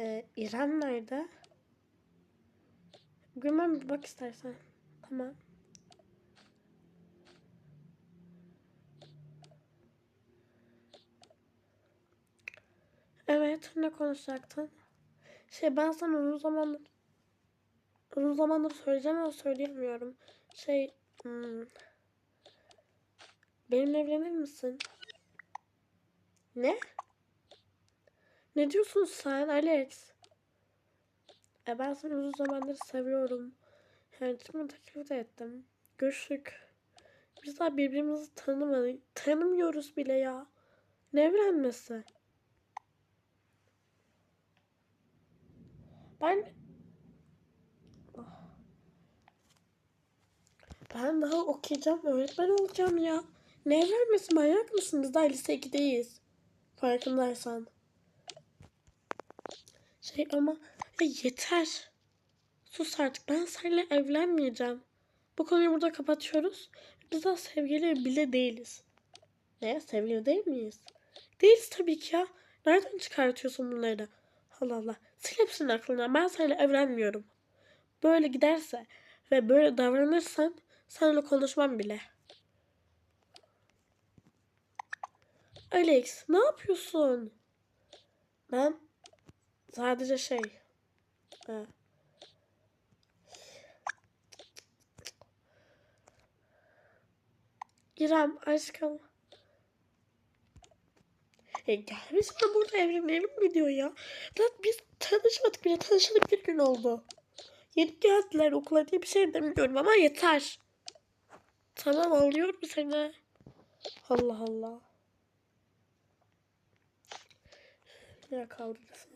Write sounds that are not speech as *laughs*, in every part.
Ee, İrem nerede? Bilmem bir bak istersen. Tamam. Evet, ne konuşacaktın? Şey ben sana uzun zamandır uzun zamandır söyleyeceğim ama söyleyemiyorum. Şey hmm, benimle evlenir misin? Ne? Ne diyorsun sen Alex? E ben seni uzun zamandır seviyorum. Çıkma teklif de ettim. Görüştük. Biz daha birbirimizi tanımadık. Tanımıyoruz bile ya. Ne evlenmesi? Ben ben daha okuyacağım, öğretmen olacağım ya. Ne evlenmesi manyak mısın? Biz daha lise 2'deyiz. Farkındaysan. Şey ama ya yeter. Sus artık. Ben seninle evlenmeyeceğim. Bu konuyu burada kapatıyoruz. Biz daha sevgili bile değiliz. Ne? Sevgili değil miyiz? Değiliz tabii ki ya. Nereden çıkartıyorsun bunları? Allah Allah. Sil hepsini aklından. Ben seninle evlenmiyorum. Böyle giderse ve böyle davranırsan seninle konuşmam bile. Alex ne yapıyorsun? Ben sadece şey... Ha. İrem aşkım. E gelmişken burada evlenelim mi diyor ya? Lan biz tanışmadık bile tanışalı bir gün oldu. Yeni geldiler okula diye bir şey demiyorum ama yeter. Tamam alıyorum seni. Allah Allah. Ya kaldırırsın.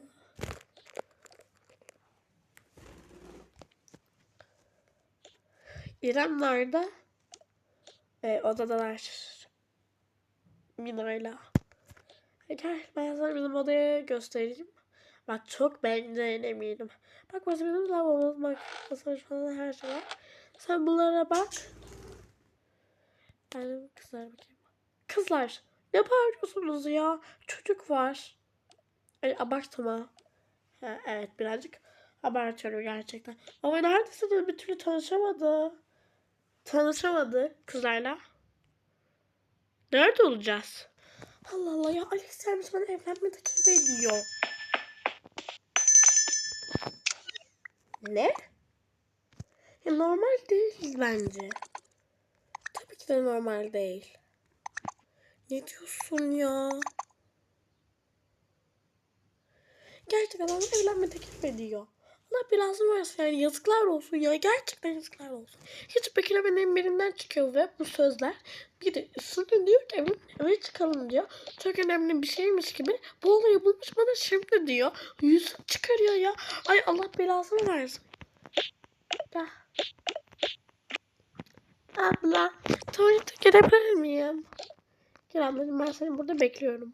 İrem nerede? E, odadalar. Mina'yla. E, Gel ben sana bizim odayı göstereyim. Bak çok beğeneceğine eminim. Bak mesela benim lavabomuz, bak masaj falan her şey var. Sen bunlara bak. Ben kızlar bakayım. Kızlar ne bağırıyorsunuz ya? Çocuk var. Ay, abartma. Ha, evet birazcık abartıyorum gerçekten. Ama neredesiniz? Bir türlü tanışamadı. Tanışamadı kızlarla. Nerede olacağız? Allah Allah ya Alex gelmiş bana evlenme teklif ediyor. Ne? Ya normal değil bence. Tabii ki de normal değil. Ne diyorsun ya? Gerçekten bana evlenme teklif ediyor. Allah belasını versin yani yazıklar olsun ya. Gerçekten yazıklar olsun. Hiç beklemenin birinden çıkıyor ve bu sözler bir de üstüne diyor ki eve, çıkalım diyor. Çok önemli bir şeymiş gibi bu olayı bulmuş bana şimdi diyor. Yüz çıkarıyor ya. Ay Allah belasını versin. Gel. Abla tuvalete girebilir miyim? Gel ablacığım ben seni burada bekliyorum.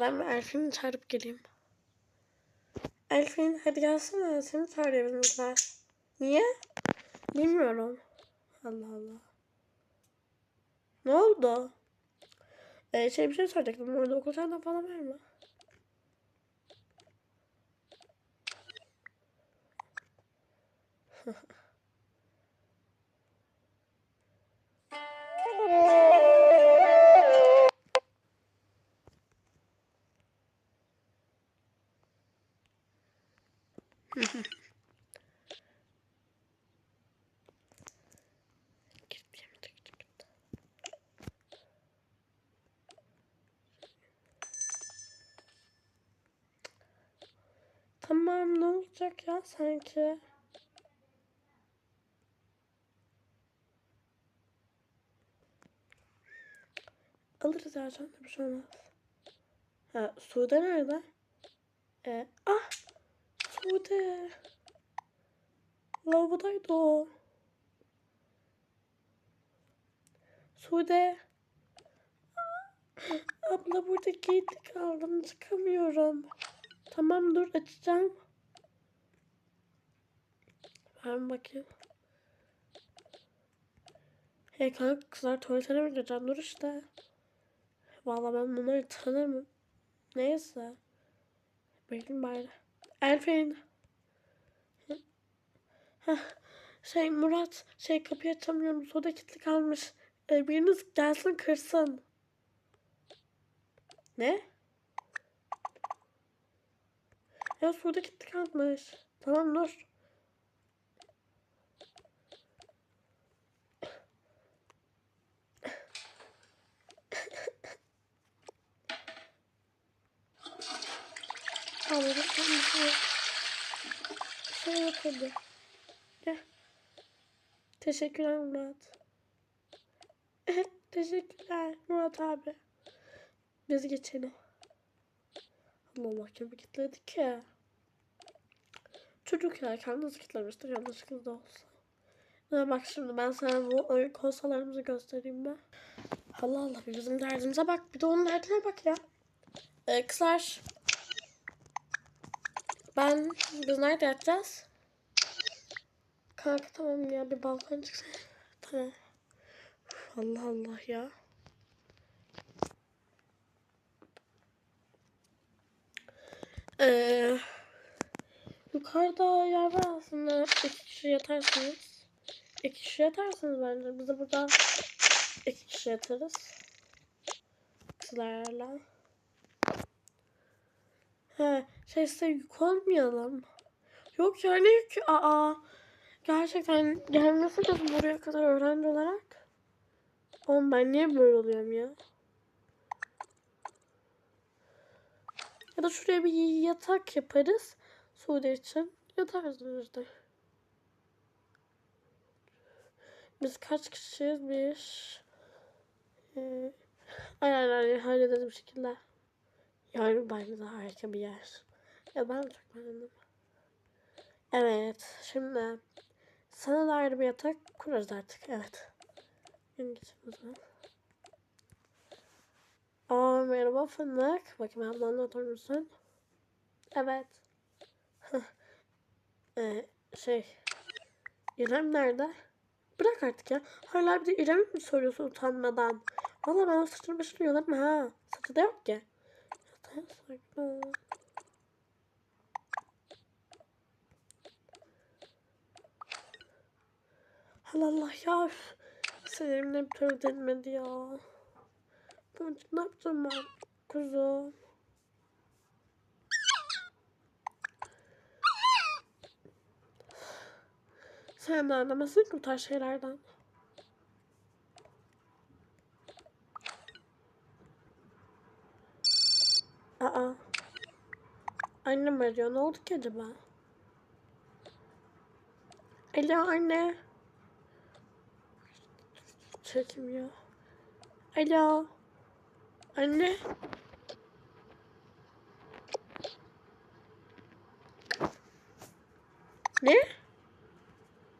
Ben bir Elfin'i çağırıp geleyim. Elfin hadi gelsene seni çağırıyor bizimkiler. Niye? Bilmiyorum. Allah Allah. Ne oldu? Ee, şey bir şey soracaktım. Orada okul çantan falan var mı? *laughs* Tamam ne olacak ya sanki? Alırız ya canım bir şey olmaz. Ha Sude nerede? Ee, ah Sude. Lavabodaydı o. Sude. Abla burada giydi kaldım çıkamıyorum. Tamam dur açacağım. Ben bakayım. Hey kanka kızlar tuvaletine mi gireceğim? Dur işte. Vallahi ben bunları tanırım. Neyse. Bekleyin bari. Elfin. Şey Murat, şey kapıyı açamıyorum. Soda kilitli kalmış. Ee, biriniz gelsin kırsın. Ne? Ya kilitli kalmış. Tamam dur. Tamam. Şey yok hadi. Gel. Teşekkürler Murat. *laughs* Teşekkürler Murat abi. Biz geçelim. Allah Allah kim kilitledi ki? Çocuk ya kendisi kilitlemiştir yanlışlıkla da olsa. Ya bak şimdi ben sana bu oyun konsollarımızı göstereyim mi? Allah Allah bizim derdimize bak bir de onun derdine bak ya. Ee, kızlar. Ben biz nerede yatacağız? Kanka tamam ya bir balkona çıksana. Tamam. Allah Allah ya. Ee, yukarıda yer var aslında. İki kişi yatarsınız. İki kişi yatarsınız bence. Biz de burada iki kişi yatarız. Kızlarla. He, şey size yük olmayalım. Yok ya ne yükü? Aa. Gerçekten gelmesi lazım buraya kadar öğrenci olarak. Oğlum ben niye böyle oluyorum ya? Ya da şuraya bir yatak yaparız. Sude için. Yatarsınız işte. Biz kaç kişiyiz? Bir... Ee, aynen hallederiz bir şekilde. Yani bence de harika bir yer. Ya ben çok beğendim. Evet şimdi sana da ayrı bir yatak kurarız artık. Evet. Zaman. Aa merhaba fındık. Bakayım ablanla oturur musun? Evet. Ee, şey. İrem nerede? Bırak artık ya. Hala bir de İrem'i mi soruyorsun utanmadan? Valla ben o saçını başını yolarım ha. Saçı da yok ki. Yatağa sakla. Allah Allah ya. Sinirimle bir türlü denmedi ya. Ben ne yapacağım ben kuzum? Sen de anlamazsın bu tarz şeylerden. Aa. Annem arıyor. Ne oldu ki acaba? Alo anne. Çekmiyor. Alo. Anne. Ne?